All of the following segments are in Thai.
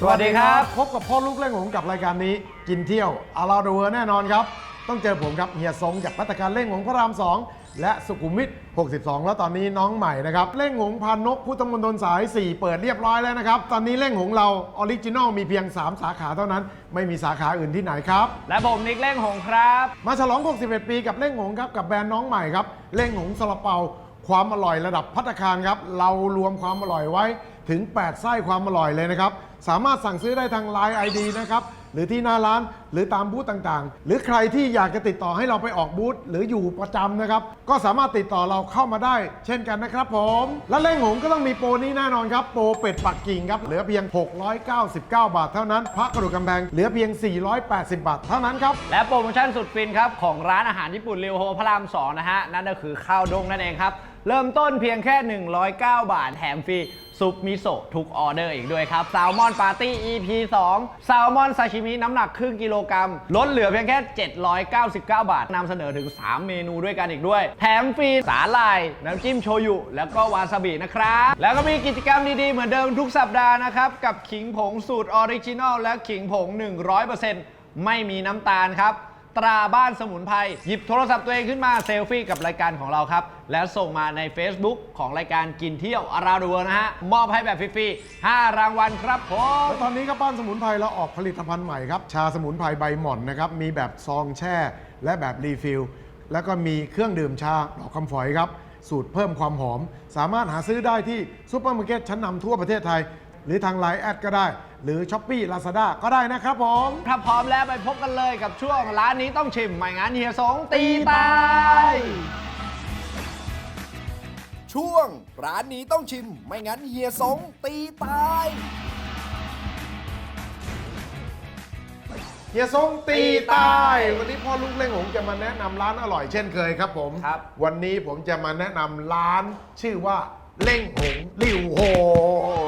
สวัสดีครับ พบกับพ่อลูกเล่งหงกับรายการนี้ กินเที่ยวอาราเดเวอร์แน่นอนครับ ต้องเจอผมครับเฮียสงจากพัตตาการเล่งหงพระราม 2 และสุขุมวิท62 แล้วตอนนี้น้องใหม่นะครับ เล่งหงพานกพุทธมณฑลสาย 4 เปิดเรียบร้อยแล้วนะครับ ตอนนี้เล่งหงเราออริจินอลมีเพียง 3 สาขาเท่านั้น ไม่มีสาขาอื่นที่ไหนครับ และผมนิกเล่งหงครับ มาฉลอง 61 ปีกับเล่งหงครับกับแบรนด์น้องใหม่ครับเล่งหงซาลาเปาความอร่อยระดับพัตตาคารครับเรารวมความอร่อยไว้ ถึง 8 ไส้ความอร่อยเลยนะครับ สามารถสั่งซื้อได้ทาง Line ID นะครับ หรือที่หน้าร้านหรือตามบูธต่างๆ หรือใครที่อยากจะติดต่อให้เราไปออกบูธหรืออยู่ประจำนะครับ ก็สามารถติดต่อเราเข้ามาได้ เช่นกันนะครับผม และเล่งหงก็ต้องมีโปรนี้แน่นอนครับโปรเป็ดปักกิ่งครับเหลือเพียง 699 บาทเท่านั้นพระกระดูกกำแพงเหลือเพียง 480 บาทเท่านั้นครับและโปรโมชั่นสุดฟินครับของร้านอาหารญี่ปุ่นเรียวโฮพระราม2นะฮะนั่นก็คือข้าวดงนั่นเองครับ เริ่มต้นเพียงแค่ 109 บาท แถมฟรีซุปมิโซะทุกออเดอร์อีกด้วยครับแซลมอนปาร์ตี้ EP 2แซลมอนซาชิมิน้ำหนักครึ่งกิโลกรัม ลดเหลือเพียงแค่ 799 บาทนำเสนอถึง 3 เมนูด้วยกันอีกด้วย แถมฟรีสาหร่าย น้ำจิ้มโชยุ แล้วก็วาซาบินะครับ แล้วก็มีกิจกรรมดีๆ เหมือนเดิมทุกสัปดาห์นะครับ กับขิงผงสูตรออริจินอลและขิงผง 100%ไม่มีน้ำตาลครับ ตราบ้านสมุนไพรหยิบโทรศัพท์ตัวเองขึ้นมาเซลฟี่กับรายการของเราครับ แล้วส่งมาใน Facebook ของรายการกินเที่ยวอาราดัวนะฮะ มอบให้แบบฟรีๆ5รางวัลครับผม แล้วตอนนี้ครับบ้านสมุนไพรเราออกผลิตภัณฑ์ใหม่ครับ ชาสมุนไพรใบหม่อนนะครับ มีแบบซองแช่ และแบบรีฟิล แล้วก็มีเครื่องดื่มชาดอกคำฝอยครับ สูตรเพิ่มความหอม สามารถหาซื้อได้ที่ซูเปอร์มาร์เก็ตชั้นนำทั่วประเทศไทย หรือทางไลน์แอดก็ได้ หรือช้อปปี้ลาซาด้าก็ได้นะครับผม ถ้าพร้อมแล้วไปพบกันเลยกับช่วงร้านนี้ต้องชิมไม่งั้นเฮียสงตีตาย ช่วง ร้านนี้ต้องชิม ไม่งั้นเฮียสงตีตาย เฮียซงตีตายวันนี้พ่อลูกเล่งหงจะมาแนะนำร้านอร่อยเช่นเคยครับผม ครับ วันนี้ผมจะมาแนะนำร้านชื่อว่า เล่งหงลิวโฮ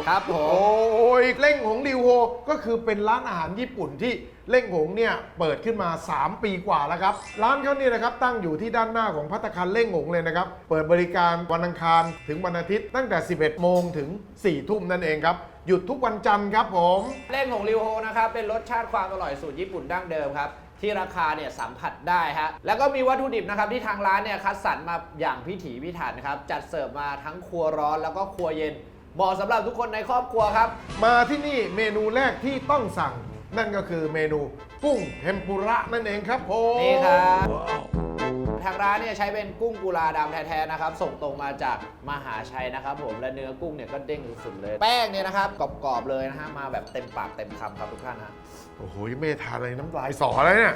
ครับผโอ้มยเล่งหงลิวโฮก็คือเป็นร้านอาหารญี่ปุ่นที่เล่งหงเนี่ยเปิดขึ้นมา 3 ปีกว่าแล้วครับ ร้านเขาเนี่ยนะครับตั้งอยู่ที่ด้านหน้าของพัตตาคารเล่งหงเลยนะครับ เปิดบริการวันอังคารถึงวันอาทิตย์ตั้งแต่ 11 โมงถึง 4 ทุ่มนั่นเองครับ หยุดทุกวันจันทร์ครับผม เล่นของริวโฮนะครับ เป็นรสชาติความอร่อยสูตรญี่ปุ่นดั้งเดิมครับ ที่ราคาเนี่ยสัมผัสได้ฮะ แล้วก็มีวัตถุดิบนะครับที่ทางร้านเนี่ยคัดสรรมาอย่างพิถีพิถันครับ จัดเสิร์ฟมาทั้งครัวร้อนแล้วก็ครัวเย็น เหมาะสำหรับทุกคนในครอบครัวครับ มาที่นี่เมนูแรกที่ต้องสั่ง นั่นก็คือเมนูกุ้งเทมปุระนั่นเองครับผม นี่ครับ ทางร้านเนี่ยใช้เป็นกุ้งกุลาดำแท้ๆนะครับ ส่งตรงมาจากมหาชัยนะครับผมและเนื้อกุ้งเนี่ยก็เด้งสุดๆเลย แป้งเนี่ยนะครับกรอบๆเลยนะฮะมาแบบเต็มปากเต็มคำครับทุกท่านฮะ โอ้โหยังไม่ได้ทานอะไรน้ำลายสอเลยเนี่ย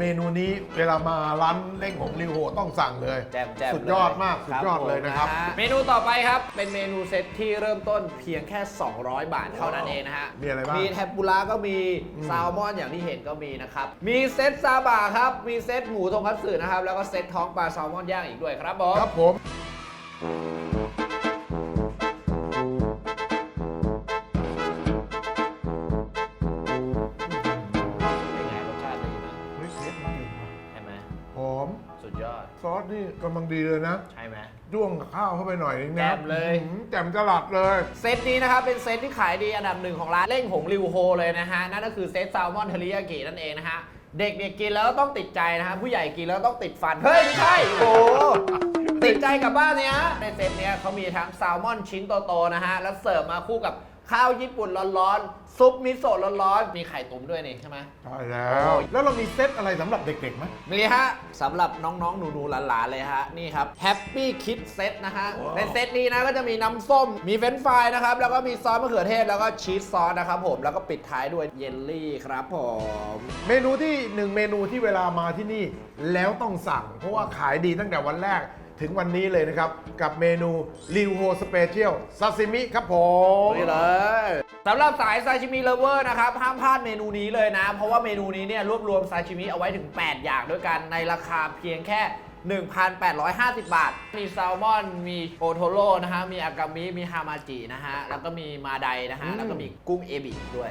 เมนูนี้เวลามาร้านเล่งของริวโฮต้องสั่งเลย แจมแจมสุดยอดมากสุดยอดเลยนะครับเมนูต่อไปครับ เป็นเมนูเซตที่เริ่มต้นเพียงแค่ 200 บาทเท่านั้นเองนะฮะมีอะไรบ้างมีแทมปุระก็มีแซลมอนอย่างที่เห็นก็มีนะครับ มีเซตซาบะครับ มีเซตหมูทงคัตสึนะครับ แล้วก็เซตท้องปลาแซลมอนย่างอีกด้วยครับผม ครับผม ซอสนี่กำลังดีเลยนะใช่ไหม จ้วงกับข้าวเข้าไปหน่อยนึงนะแจ่มเลย อื้อหือแจ่มจลัดเลย เซตนี้นะครับ เป็นเซตที่ขายดีอันดับหนึ่งของร้านเล่งหงริวโฮเลยนะฮะ นั่นก็คือเซตแซลมอนเทริยากินั่นเองนะฮะ เด็กเนี่ยกินแล้วต้องติดใจนะฮะ ผู้ใหญ่กินแล้วต้องติดฟัน เฮ้ย ไม่ใช่ โอ้โหติดใจกลับบ้านเนี่ยฮะในเซตเนี้ยเขามีทั้งแซลมอนชิ้นโตๆนะฮะ แล้วเสิร์ฟมาคู่กับ ข้าวญี่ปุ่นร้อนๆ ซุปมิโซะร้อนๆ มีไข่ตุ๋นด้วยนี่ใช่ไหม ใช่แล้ว แล้วเรามีเซตอะไรสำหรับเด็กๆไหม มีฮะสำหรับน้องๆ หนูๆ หลานๆ เลยฮะ นี่ครับ Happy Kid Set นะฮะในเซตนี้นะก็จะมีน้ำส้ม มีเฟรนช์ฟรายนะครับ แล้วก็มีซอสมะเขือเทศ แล้วก็ชีสซอสนะครับผม แล้วก็ปิดท้ายด้วยเยลลี่ครับผม เมนูที่หนึ่งเมนูที่เวลามาที่นี่แล้วต้องสั่ง เพราะว่าขายดีตั้งแต่วันแรก ถึงวันนี้เลยนะครับ กับเมนูริวโฮสเปเชียลซาซิมิครับผมนี่เลยสำหรับสายซาชิมิเลเวอร์นะครับ ห้ามพลาดเมนูนี้เลยนะ เพราะว่าเมนูนี้เนี่ยรวบรวมซาชิมิเอาไว้ถึง 8 อย่างด้วยกันในราคาเพียงแค่ 1,850 บาท มีแซลมอน มีโอโทโร่นะฮะ มีอากามิ มีฮามาจินะฮะ แล้วก็มีมาไดนะฮะ แล้วก็มีกุ้งเอบิด้วย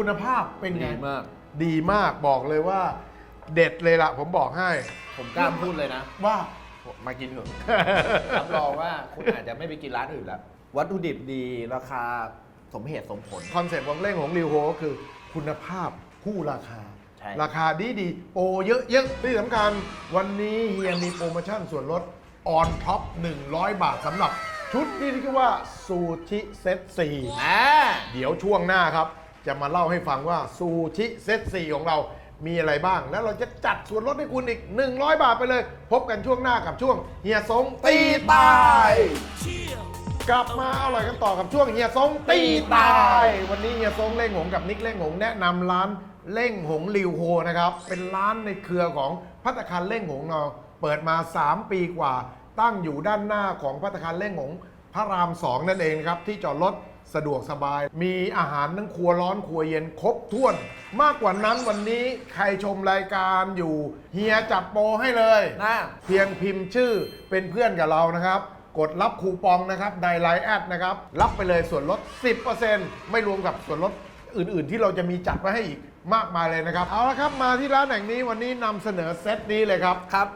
คุณภาพเป็นไง ดีมาก ดีมากบอกเลยว่า เด็ดเลยล่ะผมบอกให้ผมกล้าพูดเลยนะ ว่า มากินเถอะ รับรองว่าคุณอาจจะไม่ไปกินร้านอื่นแล้ว วัตถุดิบดีราคาสมเหตุสมผล คอนเซ็ปต์ของเล่งของริวโฮก็คือคุณภาพคู่ราคา ใช่ ราคาดีดีๆโปรเยอะๆที่สำคัญ วันนี้เฮียมีโปรโมชั่นส่วนลดออนท็อป 100 บาทสำหรับชุดที่เรียกว่าซูชิเซต4 อ่า เดี๋ยวช่วงหน้าครับ จะมาเล่าให้ฟังว่าซูชิเซต4ของเรามีอะไรบ้าง แล้วเราจะจัดส่วนลดให้คุณอีก 100 บาทไปเลย พบกันช่วงหน้ากับช่วงเฮียสงตีตาย กลับมาอร่อยกันต่อกับช่วงเฮียสงตีตาย วันนี้เฮียสงเล่งหงกับนิกเล่งหงแนะนำร้านเล่งหงลิวโฮนะครับ เป็นร้านในเครือของพัตตาคารเล่งหงเราเปิดมา 3 ปีกว่า ตั้งอยู่ด้านหน้าของพัตตาคารเล่งหงพระรามสองนั่นเองนะครับที่จอดรถ สะดวกสบาย มีอาหารทั้งครัวร้อนครัวเย็นครบถ้วน มากกว่านั้นวันนี้ใครชมรายการอยู่ เฮียจัดโปรให้เลยน่าเพียงพิมพ์ชื่อเป็นเพื่อนกับเรานะครับ กดรับคูปองนะครับในไลน์แอดนะครับ รับไปเลยส่วนลด 10%ไม่รวมกับส่วนลดอื่นๆ ที่เราจะมีจัดไว้ให้อีกมากมายเลยนะครับ เอาละครับมาที่ร้านแห่งนี้วันนี้นำเสนอเซตนี้เลยครับครับ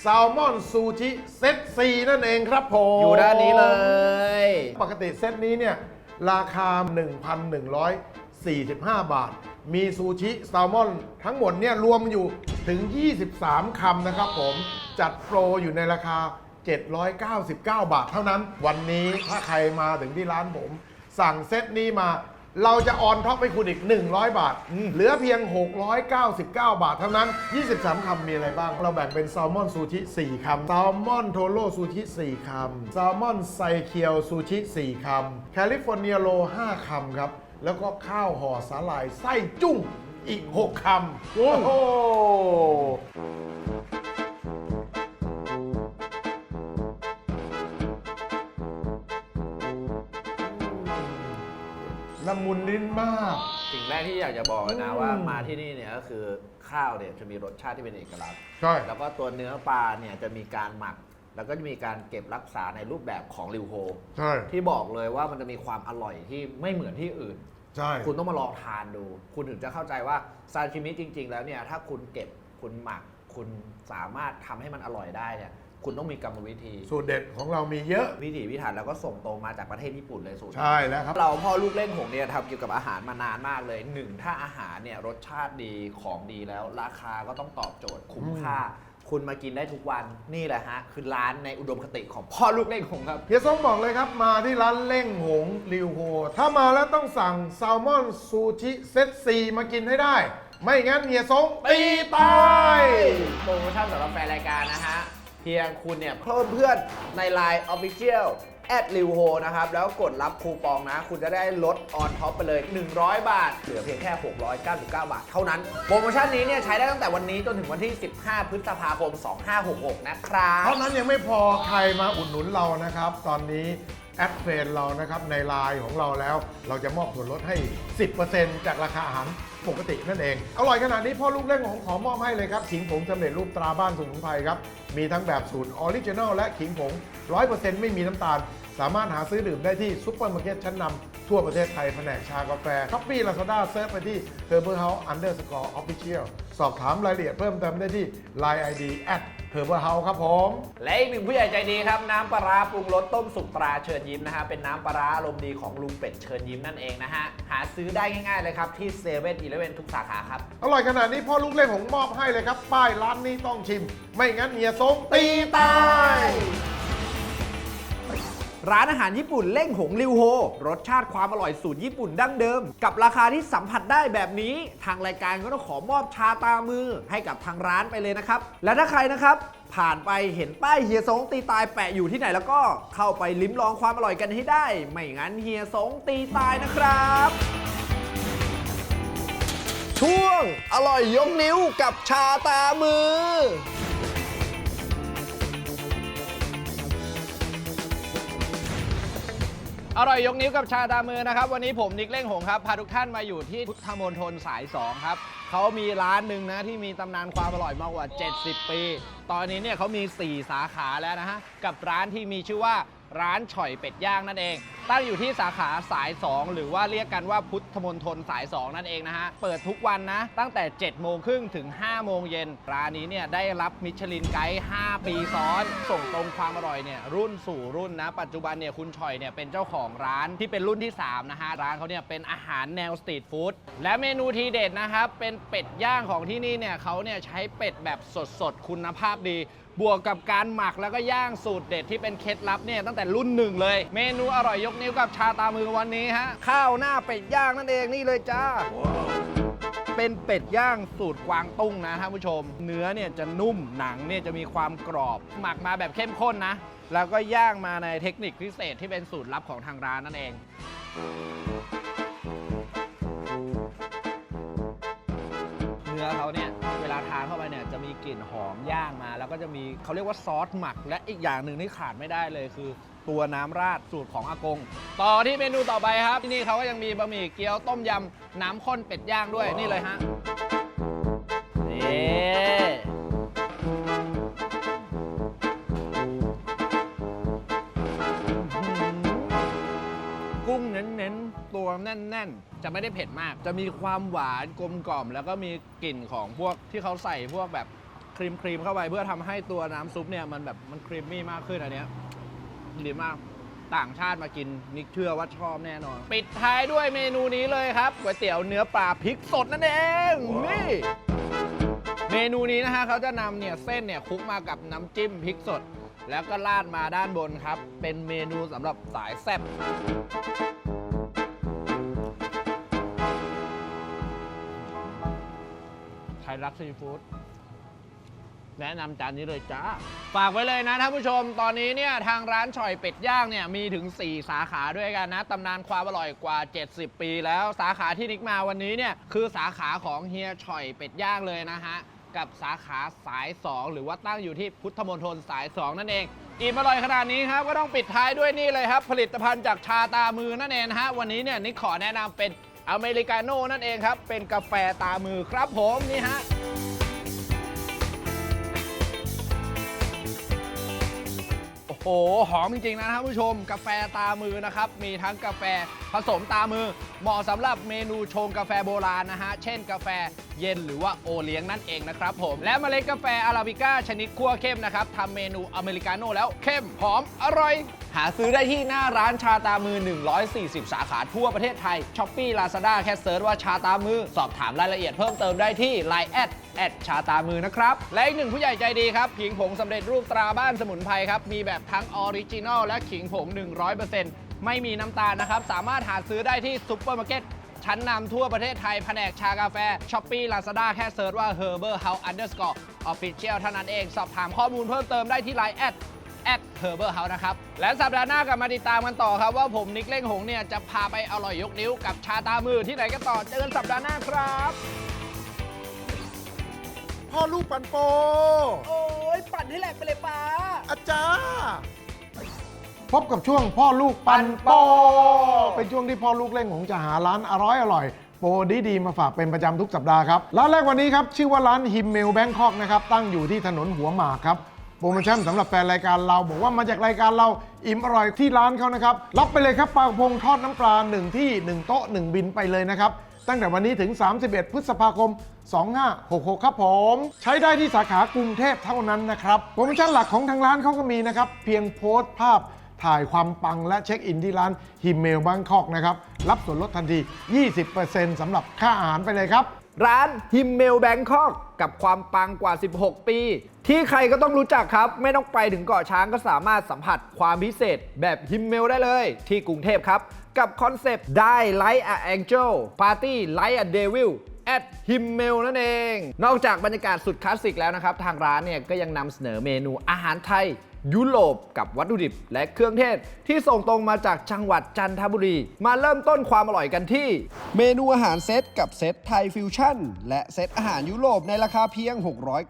แซลมอนซูชิเซต4นั่นเองครับผม อยู่ด้านนี้เลย ปกติเซตนี้เนี่ย ราคา 1,145 บาท มีซูชิแซลมอน ทั้งหมดเนี่ยรวมอยู่ถึง 23 คำนะครับผม จัดโปรอยู่ในราคา 799 บาทเท่านั้น วันนี้ถ้าใครมาถึงที่ร้านผม สั่งเซตนี้มา เราจะออนท็อปให้คุณอีก 100 บาท เหลือเพียง 699 บาทเท่านั้น 23 คำมีอะไรบ้าง เราแบ่งเป็นแซลมอนซูชิ 4 คำแซลมอนโทโร่ซูชิ 4 คำแซลมอนไซเคียวซูชิ 4 คำ แคลิฟอร์เนียโล5คำครับ แล้วก็ข้าวห่อสาหร่ายไส้จุ้งอีก 6 คำ โอ้โห ละมุนลิ้นมาก สิ่งแรกที่อยากจะบอกนะอืมว่ามาที่นี่เนี่ยก็คือข้าวเนี่ยจะมีรสชาติที่เป็นเอกลักษณ์ ใช่ แล้วก็ตัวเนื้อปลาเนี่ยจะมีการหมัก แล้วก็จะมีการเก็บรักษาในรูปแบบของริวโฮ ใช่ ที่บอกเลยว่ามันจะมีความอร่อยที่ไม่เหมือนที่อื่น ใช่ คุณต้องมาลองทานดู คุณถึงจะเข้าใจว่าซาชิมิจริง ๆ แล้วเนี่ยถ้าคุณเก็บคุณหมัก คุณสามารถทำให้มันอร่อยได้เนี่ย คุณต้องมีกรรมวิธี สูตรเด็ดของเรามีเยอะ วิถีพิถันแล้วก็ส่งตรงมาจากประเทศญี่ปุ่นเลยสูตรใช่แล้วครับ เราพ่อลูกเล่นหงเนี่ยทำเกี่ยวกับอาหารมานานมากเลยหนึ่งถ้าอาหารเนี่ยรสชาติดีของดีแล้ว ราคาก็ต้องตอบโจทย์คุ้มค่า คุณมากินได้ทุกวันนี่แหละฮะคือร้านในอุดมคติของพ่อลูกเล่นหงครับ เฮียส้มบอกเลยครับมาที่ร้านเล่งหงริวโฮถ้ามาแล้วต้องสั่งแซลมอนซูชิเซตซีมากินให้ได้ ไม่งั้นเฮียส้มตีตาย โปรโมชั่นสำหรับแฟนรายการนะฮะ เพียงคุณเนี่ยเพิ่มเพื่อนใน Line Official แอดริวโฮนะครับ แล้วกดรับคูปองนะ คุณจะได้ลดออนท็อปไปเลย 100 บาท เหลือเพียงแค่ 699 บาทเท่านั้น โปรโมชั่นนี้เนี่ยใช้ได้ตั้งแต่วันนี้จนถึงวันที่ 15 พฤษภาคม 2566 นะครับเท่านั้นยังไม่พอใครมาอุดหนุนเรานะครับ ตอนนี้แอดเฟรนเรานะครับในไลน์ของเราแล้ว เราจะมอบส่วนลดให้ 10%จากราคาอาหาร ปกตินั่นเอง อร่อยขนาดนี้พ่อลูกเล่นของขอมอบให้เลยครับ ขิงผงสำเร็จรูปตราบ้านสมุนไพรครับ มีทั้งแบบสูตรออริจินอลและขิงผง 100%ไม่มีน้ำตาล สามารถหาซื้อดื่มได้ที่ซุปเปอร์มาร์เก็ตชั้นนำทั่วประเทศไทยแผนกชากาแฟคัพปี้ลาซาด้าเซิร์ชไปที่ Herbal House Underscore Official สอบถามรายละเอียดเพิ่มเติมได้ที่ Line ID at h e r b e r House ครับผม และอีกหนึ่งผู้ใหญ่ใจดีครับ น้ำปลาร้าปรุงรสต้มสุกตราเชิญยิ้มนะฮะเป็นน้ำปลาร้าอารมณ์ดีของลุงเป็ดเชิญยิ้มนั่นเองนะฮะหาซื้อได้ง่ายๆเลยครับที่เซเว่นอีเลฟเว่นทุกสาขาครับอร่อยขนาดนี้พ่อลูกเล่นผมมอบให้เลยครับ ป้ายร้านนี้ต้องชิม ไม่งั้นเฮียส้มตีตาย ร้านอาหารญี่ปุ่นเล่งหงริวโฮ รสชาติความอร่อยสูตรญี่ปุ่นดั้งเดิม กับราคาที่สัมผัสได้แบบนี้ ทางรายการก็ต้องขอมอบชาตามือให้กับทางร้านไปเลยนะครับ และถ้าใครนะครับ ผ่านไปเห็นป้ายเฮียสงตีตายแปะอยู่ที่ไหนแล้วก็เข้าไปลิ้มลองความอร่อยกันให้ได้ ไม่งั้นเฮียสงตีตายนะครับ ช่วงอร่อยยกนิ้วกับชาตามือ อร่อยยกนิ้วกับชาตามือนะครับ วันนี้ผมนิกเล่งหงครับพาทุกท่านมาอยู่ที่พุทธมณฑลสาย 2 ครับเขามีร้านหนึ่งนะที่มีตำนานความอร่อยมากกว่า 70 ปี ตอนนี้เนี่ยเขามี 4 สาขาแล้วนะฮะ กับร้านที่มีชื่อว่า ร้านฉ่อยเป็ดย่างนั่นเอง ตั้งอยู่ที่สาขาสาย 2 หรือว่าเรียกกันว่าพุทธมณฑลสาย 2 นั่นเองนะฮะ เปิดทุกวันนะ ตั้งแต่ 7 โมงครึ่งถึง 5 โมงเย็น ร้านนี้เนี่ยได้รับมิชลินไกด์5 ปีซ้อน ส่งตรงความอร่อยเนี่ยรุ่นสู่รุ่นนะ ปัจจุบันเนี่ยคุณฉ่อยเนี่ยเป็นเจ้าของร้านที่เป็นรุ่นที่ 3 นะฮะ ร้านเขาเนี่ยเป็นอาหารแนวสตรีทฟู้ดและเมนูทีเด็ดนะครับเป็นเป็ดย่างของที่นี่เนี่ยเขาเนี่ยใช้เป็ดแบบสดๆคุณภาพดี บวกกับการหมักแล้วก็ย่างสูตรเด็ดที่เป็นเคล็ดลับเนี่ยตั้งแต่รุ่นหนึ่งเลย เมนูอร่อยยกนิ้วกับชาตามือวันนี้ฮะข้าวหน้าเป็ดย่างนั่นเองนี่เลยจ้า เป็นเป็ดย่างสูตรกวางตุ้งนะท่านผู้ชม เนื้อเนี่ยจะนุ่มหนังเนี่ยจะมีความกรอบ หมักมาแบบเข้มข้นนะ แล้วก็ย่างมาในเทคนิคพิเศษที่เป็นสูตรลับของทางร้านนั่นเอง ลิ่นหอมย่างมา แล้วก็จะมีเขาเรียกว่าซอสหมัก และอีกอย่างหนึ่งที่ขาดไม่ได้เลยคือ ตัวน้ำราดสูตรของอากง ต่อที่เมนูต่อไปครับ ที่นี่เขาก็ยังมีบะหมี่เกี๊ยวต้มยำน้ำข้นเป็ดย่างด้วยนี่เลยฮะนี่กุ้งเน้นๆ ตัวแน่นๆ จะไม่ได้เผ็ดมาก จะมีความหวานกลมกล่อม แล้วก็มีกลิ่นของพวกที่เขาใส่พวกแบบค รีมครีมๆเข้าไปเพื่อทำให้ตัวน้ำซุปเนี่ยมันแบบมันครีมมี่มากขึ้นอันเนี้ยดีมากต่างชาติมากินนิกเชื่อว่าชอบแน่นอน ปิดท้ายด้วยเมนูนี้เลยครับก๋วยเตี๋ยวเนื้อปลาพริกสดนั่นเองนี่เมนูนี้นะฮะเขาจะนำเนี่ยเส้นเนี่ยคลุกมากับน้ำจิ้มพริกสด แล้วก็ราดมาด้านบนครับ เป็นเมนูสำหรับสายแซ่บใครรักซีฟู้ด แนะนำจานนี้เลยจ้า ฝากไว้เลยนะท่านผู้ชม ตอนนี้เนี่ยทางร้านฉ่อยเป็ดย่างเนี่ยมีถึง 4 สาขาด้วยกันนะตำนานความอร่อยกว่า 70 ปีแล้วสาขาที่นิกมาวันนี้เนี่ยคือสาขาของเฮียฉ่อยเป็ดย่างเลยนะฮะกับสาขาสาย 2 หรือว่าตั้งอยู่ที่พุทธมณฑลสาย 2 นั่นเอง อิ่มอร่อยขนาดนี้ครับก็ต้องปิดท้ายด้วยนี่เลยครับ ผลิตภัณฑ์จากชาตามือนั่นเองฮะวันนี้เนี่ยนิกขอแนะนำเป็นอเมริกาโน่นั่นเองครับ เป็นกาแฟตามือครับผมนี่ฮะ โอ้โห หอมจริงๆนะครับผู้ชม กาแฟตามือนะครับ มีทั้งกาแฟผสมตามือ เหมาะสำหรับเมนูชงกาแฟโบราณนะฮะ เช่นกาแฟเย็นหรือว่าโอเลี้ยงนั่นเองนะครับผม และเมล็ดกาแฟอาราบิก้าชนิดคั่วเข้มนะครับทำเมนูอเมริกาโน่แล้วเข้มหอมอร่อยหาซื้อได้ที่หน้าร้านชาตามือ 140 สาขาทั่วประเทศไทยช้อปปี้ลาซาด้าแค่เซิร์ชว่าชาตามือ สอบถามรายละเอียดเพิ่มเติมได้ที่ Line แอดแอดชาตามือนะครับ และอีกหนึ่งผู้ใหญ่ใจดีครับ ขิงผงสำเร็จรูปตราบ้านสมุนไพรครับ มีแบบทั้งออริจินอลและขิงผง 100%ไม่มีน้ำตาลนะครับ สามารถหาซื้อได้ที่ซุปเปอร์มาร์เก็ตชั้นนำทั่วประเทศไทย แผนกชากาแฟช้อปปี้ลาซาด้าแค่เซิร์ชว่า Herbal House Underscore Official เท่านั้นเอง สอบถามข้อมูลเพิ่มเติมได้ที่ Line แอด แอดเ e อร์เบอร์เฮานะครับ และสัปดาห์หน้ากลับมาติดตามกันต่อครับ ว่าผมนิกเล่งหงเนี่ยจะพาไปอร่อยยกนิ้วกับชาตามือที่ไหนกันต่อเจอกันสัปดาห์หน้าครับ พ่อลูกปันโป โอ้ยปั่นให้แหลกไปเลยป้า อาจารย์ พบกับช่วงพ่อลูกปันโป เป็นช่วงที่พ่อลูกเล่งหงจะหาร้านอร่อยอร่อยโปรดีๆมาฝากเป็นประจำทุกสัปดาห์ครับ ร้านแรกวันนี้ครับ ชื่อว่าร้านฮิมเมลแบงคอกนะครับ ตั้งอยู่ที่ถนนหัวหมากครับ โปรโมชั่นสำหรับแฟนรายการเรา บอกว่ามาจากรายการเราอิ่มอร่อยที่ร้านเขานะครับ รับไปเลยครับปลากระพงทอดน้ำปลา1ที่ 1 โต๊ะ 1 บินไปเลยนะครับ ตั้งแต่วันนี้ถึง 31 พฤษภาคม 2566 ครับผม ใช้ได้ที่สาขากรุงเทพเท่านั้นนะครับโปรโมชั่นหลักของทางร้านเขาก็มีนะครับเพียงโพสต์ภาพถ่ายความปังและเช็คอินที่ร้านฮิมเมลบางคอกนะครับรับส่วนลดทันที 20%สำหรับค่าอาหารไปเลยครับ ร้านฮิมเมลแบงคอก กับความปังกว่า 16 ปี ที่ใครก็ต้องรู้จักครับ ไม่ต้องไปถึงเกาะช้างก็สามารถสัมผัสความพิเศษแบบฮิมเมลได้เลย ที่กรุงเทพครับ กับคอนเซปต์ได้ไลท์อะแองเจิลปาร์ตี้ไลท์อะเดวิลแอดฮิมเมลนั่นเอง นอกจากบรรยากาศสุดคลาสสิกแล้วนะครับ ทางร้านเนี่ยก็ยังนำเสนอเมนูอาหารไทย ยุโรปกับวัตถุดิบ และเครื่องเทศ ที่ส่งตรงมาจากจังหวัดจันทบุรี มาเริ่มต้นความอร่อยกันที่ เมนูอาหารเซตกับเซตไทยฟิวชั่น และเซตอาหารยุโรปในราคาเพียง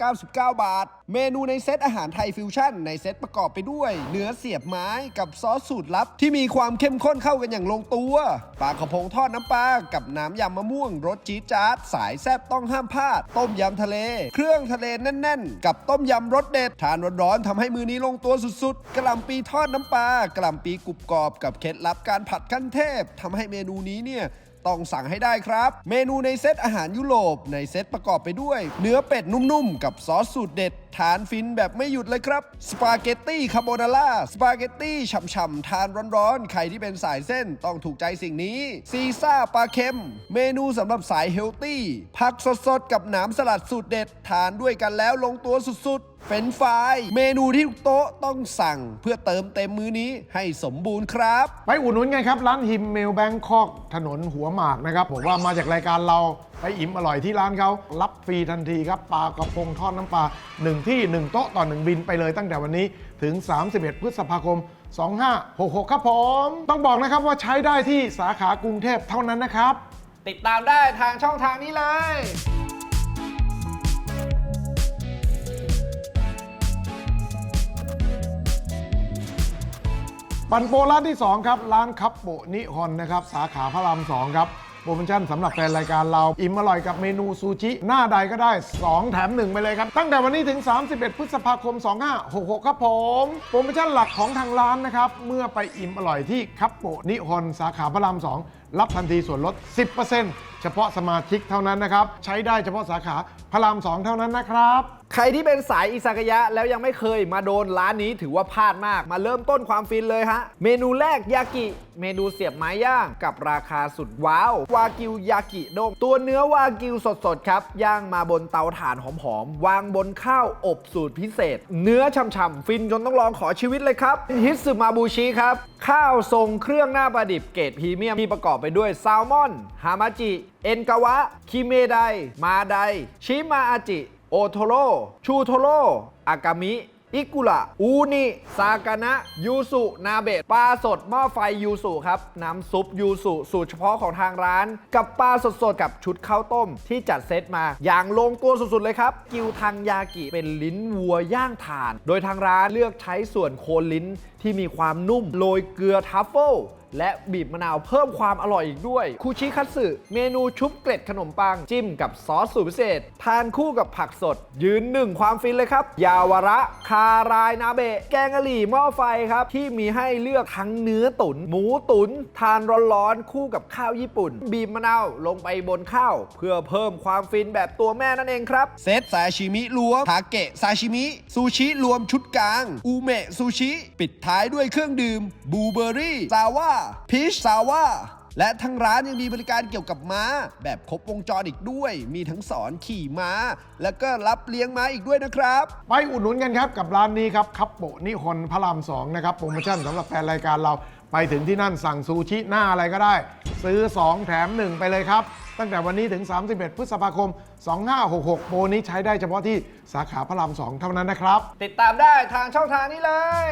699 บาท เมนูในเซตอาหารไทยฟิวชั่น ในเซตประกอบไปด้วย เนื้อเสียบไม้กับซอสสูตรลับ ที่มีความเข้มข้นเข้ากันอย่างลงตัวปลากระพงทอดน้ำปลากับน้ำยำมะม่วงรสจี๊ดจ๊าดสายแซ่บต้องห้ามพลาด ต้มยำทะเล เครื่องทะเลแน่น ๆ กับต้มยำรสเด็ดทานร้อนๆทำให้มือนี้ลงตัวสุดๆกระหล่ำปีทอดน้ำปลากระหล่ำปีกรุบกรอบกับเคล็ดลับการผัดขั้นเทพทำให้เมนูนี้เนี่ยต้องสั่งให้ได้ครับ เมนูในเซตอาหารยุโรปในเซตประกอบไปด้วย เนื้อเป็ดนุ่มๆ กับซอสสูตรเด็ด ทานฟินแบบไม่หยุดเลยครับสปาเกตตี้คาโบนาร่าสปาเกตตี้ฉ่ำๆทานร้อนๆ ใครที่เป็นสายเส้นต้องถูกใจสิ่งนี้ซีซ่าปลาเค็ม เมนูสำหรับสายเฮลตี้ผักสดๆ กับหนามสลัดสูตรเด็ด ทานด้วยกันแล้วลงตัวสุดๆ เป็นไฟรายเมนูที่ทุกโต๊ะต้องสั่งเพื่อเติมเต็มมื้อนี้ให้สมบูรณ์ครับ ไปอุดหนุนกันครับ ร้านฮิมเมลแบงคอกถนนหัวหมากนะครับบอกว่ามาจากรายการเรา ไปอิ่มอร่อยที่ร้านเขารับฟรีทันทีครับปลากระพงทอดน้ำปลา1ที่ 1 โต๊ะต่อ 1 บินไปเลยตั้งแต่วันนี้ถึง 31 พฤษภาคม 2566 ครับผม ต้องบอกนะครับว่าใช้ได้ที่สาขากรุงเทพเท่านั้นนะครับ ติดตามได้ทางช่องทางนี้เลยปันโปร้านที่ 2 ครับ ร้านคับโบะนิฮอนนะครับ สาขาพระราม2ครับ โปรโมชั่นสำหรับแฟนรายการเรา อิ่มอร่อยกับเมนูซูชิ หน้าใดก็ได้ 2 แถม 1 ไปเลยครับ ตั้งแต่วันนี้ถึง 31 พฤษภาคม 2566 ครับผม โปรโมชั่นหลักของทางร้านนะครับ เมื่อไปอิ่มอร่อยที่คับโปะนิฮอนสาขาพระราม 2 รับทันทีส่วนลด 10% เฉพาะสมาชิกเท่านั้นนะครับ ใช้ได้เฉพาะสาขาพระราม2เท่านั้นนะครับ ใครที่เป็นสายอิซากายะแล้วยังไม่เคยมาโดนร้านนี้ถือว่าพลาดมาก มาเริ่มต้นความฟินเลยฮะ เมนูแรกยากิ เมนูเสียบไม้ย่างกับราคาสุดว้าว วากิวยากิโดงตัวเนื้อวากิวสดๆครับ ย่างมาบนเตาถ่านหอมๆ วางบนข้าวอบสูตรพิเศษ เนื้อฉ่ำๆฟินจนต้องลองขอชีวิตเลยครับ ฮิตสึมาบูชิครับ ข้าวทรงเครื่องหน้าประดิบเกรดพรีเมียมที่ประกอบไปด้วยแซลมอน ฮามาจิ เอ็นกาวะ คิเมได มาได ชิมาอาจิ โอโทโร่ชูโทโร่อากามิ อิกุระ อูนิ ซากานะ ยูสุ นาเบะ ปลาสดหม้อไฟยูสุครับ น้ำซุปยูสุ สูตรเฉพาะของทางร้าน กับปลาสดๆ กับชุดข้าวต้มที่จัดเซตมา อย่างลงตัวสุดๆ เลยครับ กิวทังยากิ เป็นลิ้นวัวย่างถ่าน โดยทางร้านเลือกใช้ส่วนโคนลิ้นที่มีความนุ่ม โรยเกลือทัฟเฟิล และบีบมะนาวเพิ่มความอร่อยอีกด้วย คูชิคัตสึเมนูชุบเกล็ดขนมปัง จิ้มกับซอสสูตรพิเศษ ทานคู่กับผักสด ยืนหนึ่งความฟินเลยครับ ยาวระ คารายนาเบะ แกงกะหรี่หม้อไฟครับ ที่มีให้เลือกทั้งเนื้อตุนหมูตุนทานร้อนๆ คู่กับข้าวญี่ปุ่น บีบมะนาวลงไปบนข้าว เพื่อเพิ่มความฟินแบบตัวแม่นั่นเองครับเซตซาชิมิรวมทาเกะซาชิมิซูชิรวมชุดกลางอูเมะซูชิปิดท้ายด้วยเครื่องดื่มบูเบอรี่ซาว่าพีชซาว่าและทางร้านยังมีบริการเกี่ยวกับม้า แบบครบวงจรอีกด้วย มีทั้งสอนขี่ม้า แล้วก็รับเลี้ยงม้าอีกด้วยนะครับ ไปอุดหนุนกันครับกับร้านนี้ครับคับโปะนิฮอนพระราม2นะครับโปรโมชั่นสำหรับแฟนรายการเราไปถึงที่นั่นสั่งซูชิหน้าอะไรก็ได้ ซื้อ 2 แถม 1 ไปเลยครับ ตั้งแต่วันนี้ถึง 31 พฤษภาคม 2566 โปรนี้ใช้ได้เฉพาะที่สาขาพระราม2เท่านั้นนะครับ ติดตามได้ทางช่องทางนี้เลย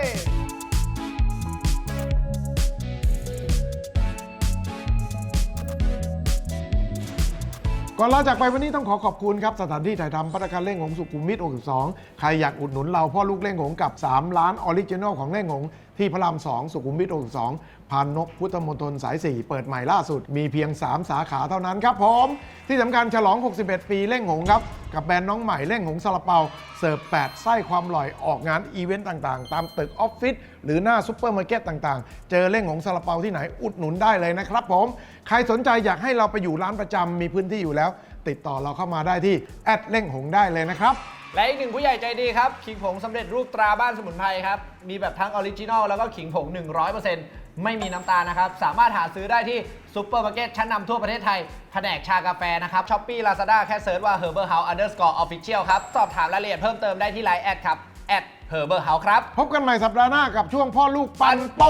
ก่อนลาจากไปวันนี้ต้องขอขอบคุณครับ สถานที่ถ่ายทำพัฒนาคารเล่งหงสุขุมวิท62 ใครอยากอุดหนุนเราพ่อลูกเล่งหงกับ 3 ล้านออริจินอลของเล่งหงที่พระราม 2 สุขุมวิท62 พานนกพุทธมณฑลสาย 4 เปิดใหม่ล่าสุด มีเพียง 3 สาขาเท่านั้นครับผม ที่สำคัญฉลอง 61 ปีเล่งหงครับ กับแบรนด์น้องใหม่เล่งหงซาลาเปา เสิร์ฟ 8 ไส้ความอร่อยออกงานอีเวนต์ต่างๆ ตามตึกออฟฟิศหรือหน้าซุปเปอร์มาร์เก็ตต่างๆ เจอเล่งหงซาลาเปาที่ไหนอุดหนุนได้เลยนะครับผม ใครสนใจอยากให้เราไปอยู่ร้านประจำมีพื้นที่อยู่แล้ว ติดต่อเราเข้ามาได้ที่แอดเล่งหงได้เลยนะครับและอีกหนึ่งผู้ใหญ่ใจดีครับ ขิงผงสำเร็จรูปตราบ้านสมุนไพรครับ มีแบบทั้งออริจินอลแล้วก็ขิงผง 100% ไม่มีน้ำตาลนะครับ สามารถหาซื้อได้ที่ซุปเปอร์มาร์เก็ตชั้นนำทั่วประเทศไทย แผนกชากาแฟนะครับช้อปปี้ลาซาด้าแค่เซิร์ชว่า Herbal House Underscore Official ครับ สอบถามรายละเอียดเพิ่มเติมได้ที่ไลน์แอดครับแอด Herbal House ครับ พบกันใหม่สัปดาห์หน้ากับช่วงพ่อลูกปันโป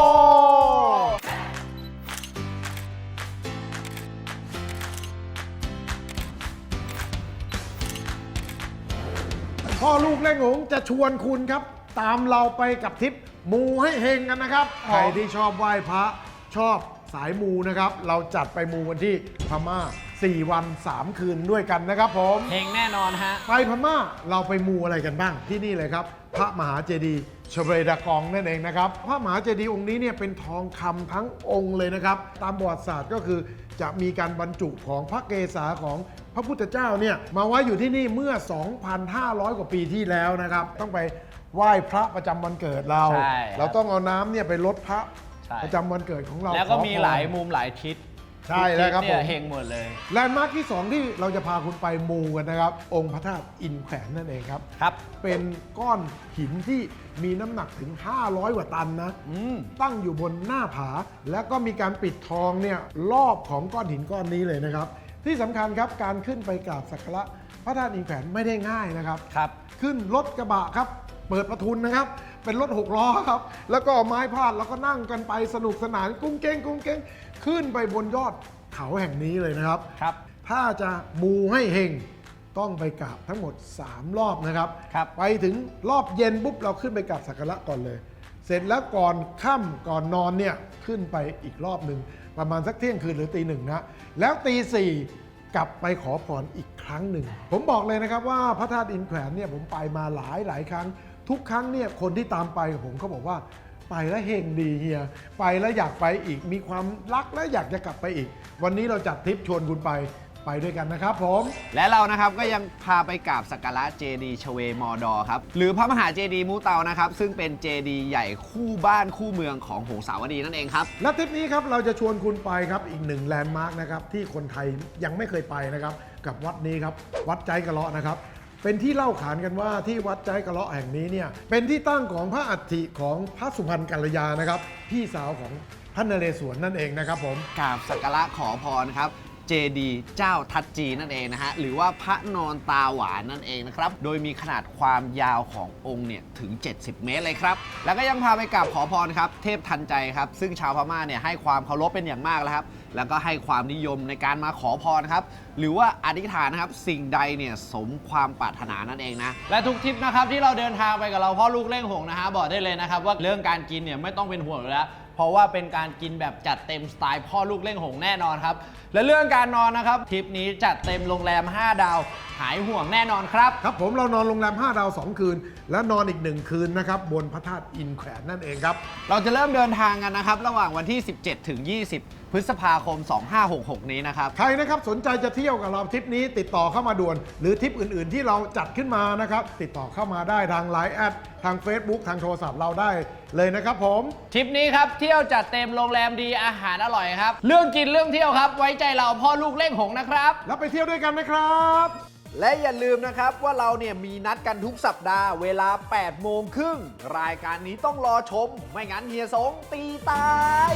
พ่อลูกเล่งหงจะชวนคุณครับ ตามเราไปกับทริป มูให้เฮงกันนะครับ ใครที่ชอบไหว้พระชอบสายมูนะครับ เราจัดไปมูกันที่พม่า 4 วัน 3 คืนด้วยกันนะครับผมเฮงแน่นอนฮะ ไปพม่าเราไปมูอะไรกันบ้างที่นี่เลยครับ พระมหาเจดีย์ชเวดากองนั่นเองนะครับ พระมหาเจดีย์องค์นี้เนี่ยเป็นทองคำทั้งองค์เลยนะครับ ตามประวัติศาสตร์ก็คือจะมีการบรรจุของพระเกศาของพระพุทธเจ้าเนี่ยมาไว้อยู่ที่นี่เมื่อ 2,500 กว่าปีที่แล้วนะครับ ต้องไป ไหว้พระประจำวันเกิดเรา ใช่ครับ เราต้องเอาน้ำเนี่ยไปลดพระใช่ประจำวันเกิดของเราแล้วก็ขอมีพรหลายมุมหลายทิศใช่แล้วครับทุกทิศเนี่ยผมเฮงหมดเลย แลนด์มาร์คที่ 2 ที่เราจะพาคุณไปมูกันนะครับ องค์พระธาตุอินแขวนนั่นเองครับ ครับ เป็นก้อนหินที่มีน้ำหนักถึง 500 กว่าตันนะ อืม ตั้งอยู่บนหน้าผา แล้วก็มีการปิดทองเนี่ยรอบของก้อนหินก้อนนี้เลยนะครับ ที่สำคัญครับการขึ้นไปกราบสักการะพระธาตุอินแขวนไม่ได้ง่ายนะครับ ครับ ขึ้นรถกระบะครับ เปิดประทุนนะครับ เป็นรถหกล้อครับ แล้วก็เอาไม้พาดแล้วก็นั่งกันไปสนุกสนานกุ้งเก้งกุ้งเก้งขึ้นไปบนยอดเขาแห่งนี้เลยนะครับ ครับ ถ้าจะมูให้เฮงต้องไปกราบทั้งหมด 3 รอบนะครับครับ ไปถึงรอบเย็นปุ๊บเราขึ้นไปกราบสักการะก่อนเลย เสร็จแล้วก่อนค่ำก่อนนอนเนี่ยขึ้นไปอีกรอบหนึ่งประมาณสักเที่ยงคืนหรือตีหนึ่งนะแล้วตีสี่กลับไปขอพรอีกครั้งหนึ่ง ผมบอกเลยนะครับว่าพระธาตุอินแขวนเนี่ยผมไปมาหลายหลายครั้ง ทุกครั้งเนี่ยคนที่ตามไปผมเขาบอกว่าไปแล้วเฮงดีเฮียไปแล้วอยากไปอีก มีความรักและอยากจะกลับไปอีก วันนี้เราจัดทริปชวนคุณไปไปด้วยกันนะครับผม และเรานะครับก็ยังพาไปกราบสักการะเจดีย์ชเวมอดอครับ หรือพระมหาเจดีย์มูเตานะครับ ซึ่งเป็นเจดีย์ใหญ่คู่บ้านคู่เมืองของหงสาวดีนั่นเองครับ และทริปนี้ครับเราจะชวนคุณไปครับอีกหนึ่งแลนด์มาร์กนะครับที่คนไทยยังไม่เคยไปนะครับกับวัดนี้ครับวัดใจกระเลาะนะครับ เป็นที่เล่าขานกันว่าที่วัดใจกระเลาะแห่งนี้เนี่ยเป็นที่ตั้งของพระอัฐิของพระสุพรรณกัลยานะครับ พี่สาวของท่านเรศวรนั่นเองนะครับผม กราบสักการะขอพรครับ เจดีย์เจ้าทัดจีนั่นเองนะฮะหรือว่าพระนอนตาหวานนั่นเองนะครับโดยมีขนาดความยาวขององค์เนี่ยถึง 70 เมตรเลยครับ แล้วก็ยังพาไปกราบขอพรครับเทพทันใจครับซึ่งชาวพม่าเนี่ยให้ความเคารพเป็นอย่างมากแล้วครับแล้วก็ให้ความนิยมในการมาขอพรครับหรือว่าอธิษฐานนะครับสิ่งใดเนี่ยสมความปรารถนานั่นเองนะและทุกทริปนะครับที่เราเดินทางไปกับเราพ่อลูกเล่งหงนะฮะบอกได้เลยนะครับว่าเรื่องการกินเนี่ยไม่ต้องเป็นห่วงแล้ว เพราะว่าเป็นการกินแบบจัดเต็มสไตล์พ่อลูกเล่งหงแน่นอนครับ และเรื่องการนอนนะครับทริปนี้จัดเต็มโรงแรม 5 ดาว หายห่วงแน่นอนครับ ครับผมเรานอนโรงแรม 5 ดาว 2 คืน และนอนอีก 1 คืนนะครับบนพระธาตุอินแขวนนั่นเองครับ เราจะเริ่มเดินทางกันนะครับ ระหว่างวันที่ 17 ถึง 20พฤษภาคม 2566 นี้นะครับ ใครนะครับสนใจจะเที่ยวกับเราทริปนี้ติดต่อเข้ามาด่วน หรือทริปอื่นๆที่เราจัดขึ้นมานะครับ ติดต่อเข้ามาได้ทาง Line แอดทาง Facebook ทางโทรศัพท์เราได้เลยนะครับผม ทริปนี้ครับ เที่ยวจัดเต็มโรงแรมดีอาหารอร่อยครับ เรื่องกินเรื่องเที่ยวครับ ไว้ใจเราพ่อลูกเล่งหงนะครับ แล้วไปเที่ยวด้วยกันนะครับ และอย่าลืมนะครับว่าเราเนี่ยมีนัดกันทุกสัปดาห์เวลา 8 โมงครึ่ง รายการนี้ต้องรอชม ไม่งั้นเฮียสงตีตาย